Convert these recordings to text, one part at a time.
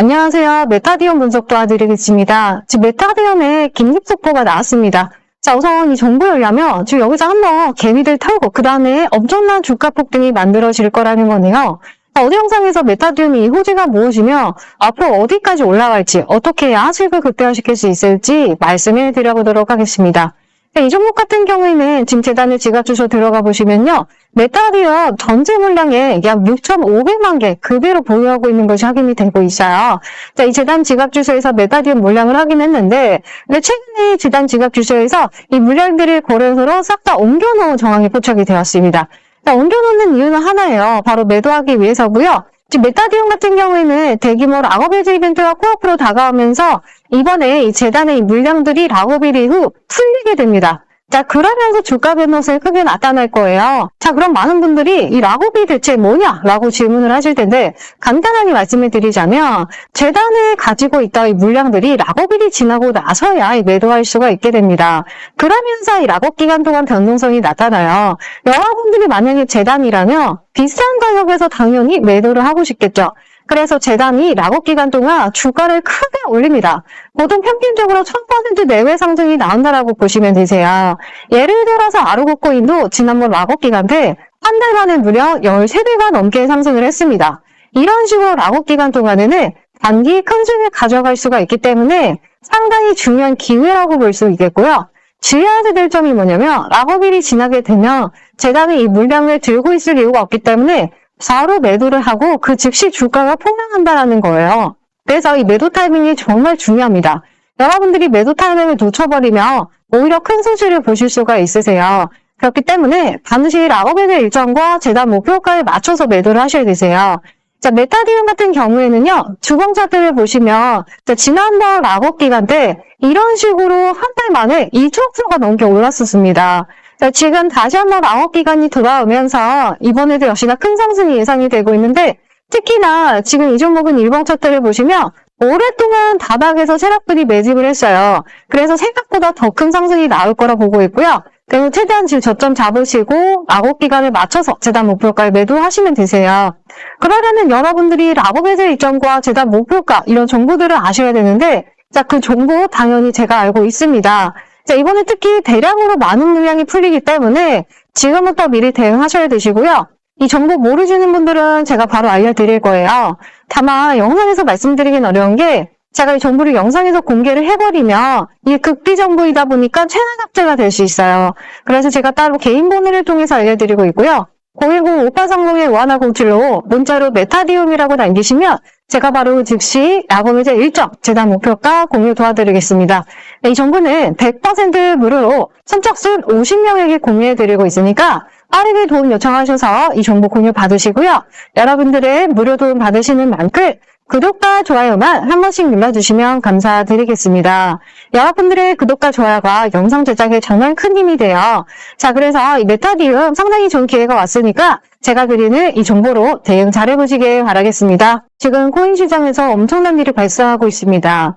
안녕하세요. 메타디움 분석 도와드리겠습니다. 지금 메타디움에 긴급 속보가 나왔습니다. 자, 우선 이 정보를 려면 지금 여기서 한번 개미들 털고 그 다음에 엄청난 주가 폭등이 만들어질 거라는 거네요. 자, 어디 영상에서 메타디움이 이 호재가 무엇이며 앞으로 어디까지 올라갈지 어떻게 해야 수익을 극대화시킬 수 있을지 말씀을 드려보도록 하겠습니다. 자, 이 종목 같은 경우에는 지금 재단의 지갑 주소 들어가 보시면요. 메타디움 전체 물량의 약 6,500만 개 그대로 보유하고 있는 것이 확인이 되고 있어요. 자, 이 재단 지갑 주소에서 메타디움 물량을 확인했는데 근데 최근에 재단 지갑 주소에서 이 물량들을 고려서로 싹 다 옮겨놓은 정황이 포착이 되었습니다. 자, 옮겨놓는 이유는 하나예요. 바로 매도하기 위해서고요. 메타디움 같은 경우에는 대규모 락어빌즈 이벤트가 코앞으로 다가오면서 이번에 이 재단의 이 물량들이 락어빌 이후 풀리게 됩니다. 자, 그러면서 주가 변동성이 크게 나타날 거예요. 자, 그럼 많은 분들이 이 락업이 대체 뭐냐 라고 질문을 하실 텐데 간단하게 말씀을 드리자면 재단에 가지고 있던 이 물량들이 락업일이 지나고 나서야 이 매도할 수가 있게 됩니다. 그러면서 이 락업 기간 동안 변동성이 나타나요. 여러분들이 만약에 재단이라면 비싼 가격에서 당연히 매도를 하고 싶겠죠. 그래서 재단이 락업 기간 동안 주가를 크게 올립니다. 보통 평균적으로 1000% 내외 상승이 나온다라고 보시면 되세요. 예를 들어서 아르고코인도 지난번 락업 기간 때 한 달 만에 무려 13배가 넘게 상승을 했습니다. 이런 식으로 락업 기간 동안에는 단기 큰 수익을 가져갈 수가 있기 때문에 상당히 중요한 기회라고 볼 수 있겠고요. 주의해야 될 점이 뭐냐면 락업일이 지나게 되면 재단이 이 물량을 들고 있을 이유가 없기 때문에 바로 매도를 하고 그 즉시 주가가 폭락한다는 거예요. 그래서 이 매도 타이밍이 정말 중요합니다. 여러분들이 매도 타이밍을 놓쳐버리면 오히려 큰 손실을 보실 수가 있으세요. 그렇기 때문에 반드시 락업의 일정과 재단 목표가에 맞춰서 매도를 하셔야 되세요. 자, 메타디움 같은 경우에는요, 주봉 차트를 보시면, 자, 지난번 락업 기간 때 이런 식으로 한 달 만에 2조 표가 넘게 올랐었습니다. 자, 지금 다시 한번 락업 기간이 돌아오면서 이번에도 역시나 큰 상승이 예상이 되고 있는데, 특히나 지금 이 종목은 일봉 차트를 보시면 오랫동안 바닥에서 세력들이 매집을 했어요. 그래서 생각보다 더 큰 상승이 나올 거라 보고 있고요. 그리고 최대한 지금 저점 잡으시고 락업 기간을 맞춰서 재단 목표가에 매도하시면 되세요. 그러려면 여러분들이 락업에서 일정과 재단 목표가 이런 정보들을 아셔야 되는데 자, 그 정보 당연히 제가 알고 있습니다. 자, 이번에 특히 대량으로 많은 물량이 풀리기 때문에 지금부터 미리 대응하셔야 되시고요. 이 정보 모르시는 분들은 제가 바로 알려드릴 거예요. 다만 영상에서 말씀드리긴 어려운 게 제가 이 정보를 영상에서 공개를 해버리면 이게 극비 정보이다 보니까 채널 삭제가 될 수 있어요. 그래서 제가 따로 개인 번호를 통해서 알려드리고 있고요. 010-5830-5107로 문자로 메타디움이라고 남기시면 제가 바로 즉시 야구의제 일정 재단 목표가 공유 도와드리겠습니다. 네, 이 정보는 100% 무료로 선착순 50명에게 공유해드리고 있으니까 빠르게 도움 요청하셔서 이 정보 공유 받으시고요. 여러분들의 무료 도움 받으시는 만큼 구독과 좋아요만 한 번씩 눌러주시면 감사드리겠습니다. 여러분들의 구독과 좋아요가 영상 제작에 정말 큰 힘이 돼요. 자, 그래서 이 메타디움 상당히 좋은 기회가 왔으니까 제가 드리는 이 정보로 대응 잘해보시길 바라겠습니다. 지금 코인 시장에서 엄청난 일이 발생하고 있습니다.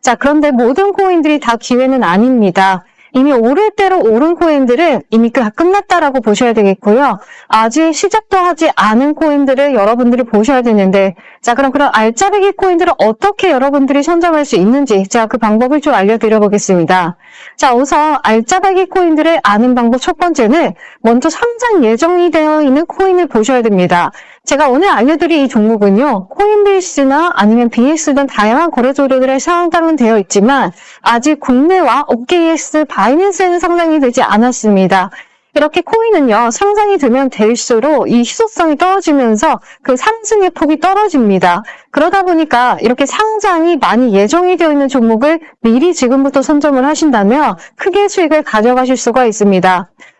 자, 그런데 모든 코인들이 다 기회는 아닙니다. 이미 오를 대로 오른 코인들은 이미 다 끝났다라고 보셔야 되겠고요. 아직 시작도 하지 않은 코인들을 여러분들이 보셔야 되는데, 자, 그럼 그런 알짜배기 코인들을 어떻게 여러분들이 선점할 수 있는지, 자, 그 방법을 좀 알려드려 보겠습니다. 자, 우선 알짜배기 코인들을 아는 방법 첫 번째는 먼저 상장 예정이 되어 있는 코인을 보셔야 됩니다. 제가 오늘 알려드릴 이 종목은요, 코인베이스나 아니면 BX 등 다양한 거래소들에 상장은 되어 있지만, 아직 국내와 OKX, 바이낸스에는 상장이 되지 않았습니다. 이렇게 코인은요, 상장이 되면 될수록 이 희소성이 떨어지면서 그 상승의 폭이 떨어집니다. 그러다 보니까 이렇게 상장이 많이 예정이 되어 있는 종목을 미리 지금부터 선점을 하신다면 크게 수익을 가져가실 수가 있습니다.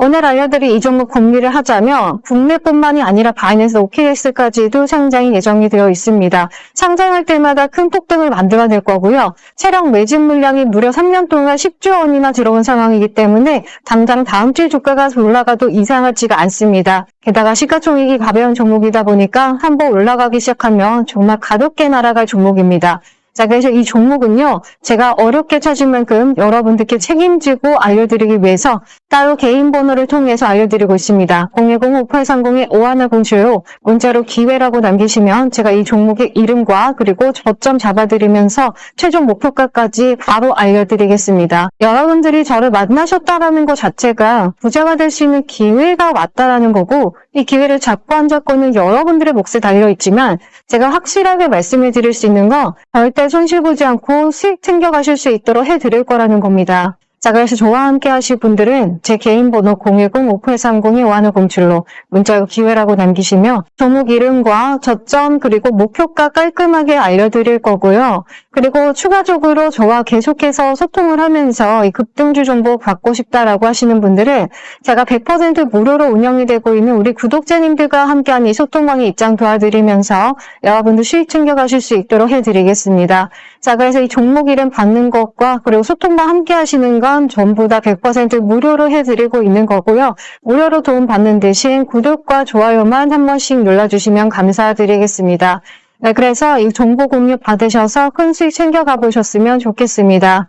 오늘 알려드릴 이 종목 공유를 하자면 국내뿐만이 아니라 바이낸스 OKX까지도 상장이 예정이 되어 있습니다. 상장할 때마다 큰 폭등을 만들어낼 거고요. 체력 매집 물량이 무려 3년 동안 10조 원이나 들어온 상황이기 때문에 당장 다음 주에 주가가 올라가도 이상하지가 않습니다. 게다가 시가총액이 가벼운 종목이다 보니까 한번 올라가기 시작하면 정말 가볍게 날아갈 종목입니다. 자, 그래서 이 종목은요, 제가 어렵게 찾은 만큼 여러분들께 책임지고 알려드리기 위해서 따로 개인 번호를 통해서 알려드리고 있습니다. 010-5830-5107로 문자로 기회라고 남기시면 제가 이 종목의 이름과 그리고 저점 잡아드리면서 최종 목표가까지 바로 알려드리겠습니다. 여러분들이 저를 만나셨다라는 것 자체가 부자가 될 수 있는 기회가 왔다라는 거고 이 기회를 잡고 안 잡고는 여러분들의 몫에 달려있지만 제가 확실하게 말씀을 드릴 수 있는 건 절대 손실 보지 않고 수익 챙겨가실 수 있도록 해드릴 거라는 겁니다. 자, 그래서 저와 함께 하실 분들은 제 개인 번호 010-5830-5107로 문자로 기회라고 남기시면 종목 이름과 저점 그리고 목표가 깔끔하게 알려드릴 거고요. 그리고 추가적으로 저와 계속해서 소통을 하면서 이 급등주 정보 받고 싶다라고 하시는 분들은 제가 100% 무료로 운영이 되고 있는 우리 구독자님들과 함께한 이 소통방의 입장 도와드리면서 여러분들 수익 챙겨가실 수 있도록 해드리겠습니다. 자, 그래서 이 종목 이름 받는 것과 그리고 소통방 함께 하시는 건 전부 다 100% 무료로 해드리고 있는 거고요. 무료로 도움 받는 대신 구독과 좋아요만 한 번씩 눌러주시면 감사드리겠습니다. 네, 그래서 이 정보 공유 받으셔서 큰 수익 챙겨가 보셨으면 좋겠습니다.